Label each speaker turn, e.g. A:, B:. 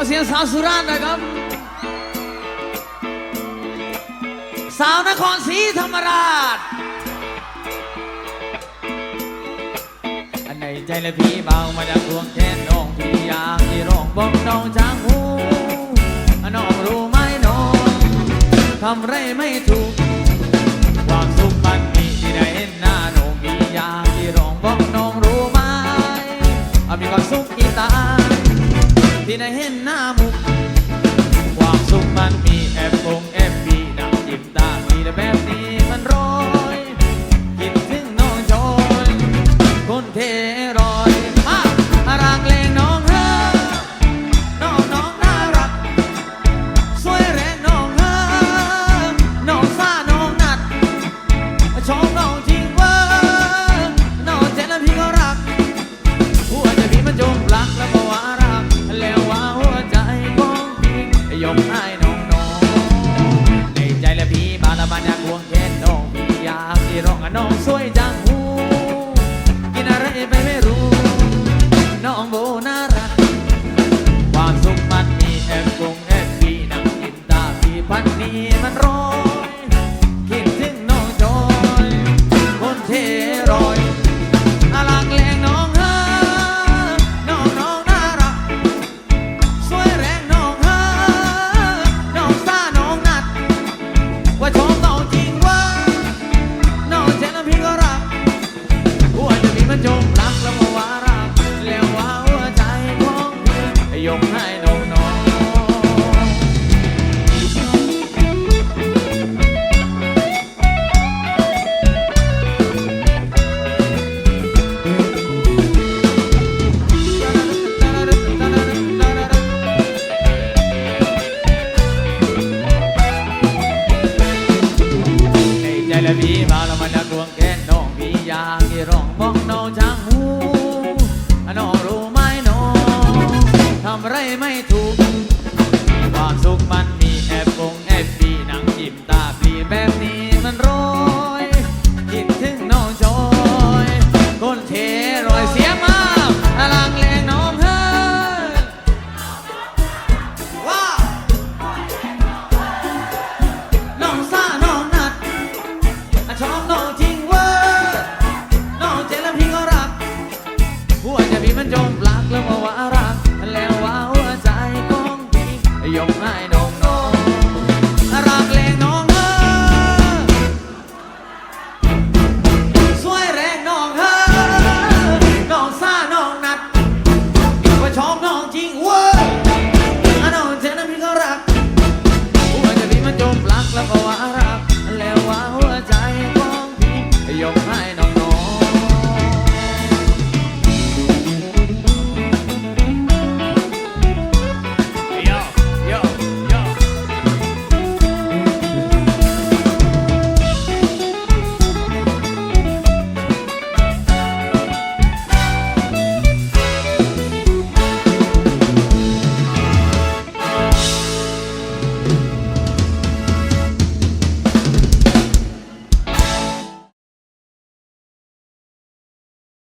A: อเสียงสาวสุราษฎร์หนะครับ สาวนครศรีธรรมราช อันในใจและพี่เบามาจากดวงแค่น้องพี่อยากที่ร้องบอกน้องจางหูน้องรู้ไหมน้องทำไรไม่ถูก ความสุขมันมีที่ได้เห็นหน้าน้องพี่อยากที่ร้องบอกน้องรู้ไหมมีความสุขกี่ตา ที่ได้เห็นหน้ามุกความสุขมันมีแอบฟงแอบปีนังจิบตามีแต่แบบนี้มันร้อยคิดถึงน้องจอยคนเทรอย ยกให้น้องน้องในใจและพี่บาลบานยากควงแขนน้องพี่อยากที่ร้องอะน้องสวยจัง และพี่มาแล้วมันจะกวงแค่น้องพี่อยากที่ร้องบอกน้องจังหูน้องรู้ไหมน้องทำไรไม่ถูก ยกให้น้องน้องรักแรงน้องเออสวยแรงน้องเออน้องซ่าน้องนัดว่าชอบน้องจริงเว้ยอะน้องเจนแล้วพี่ก็รักหัวใจพี่มันจมปลักแล้วก็ว่ารักแล้วว่าหัวใจของพี่ยกให้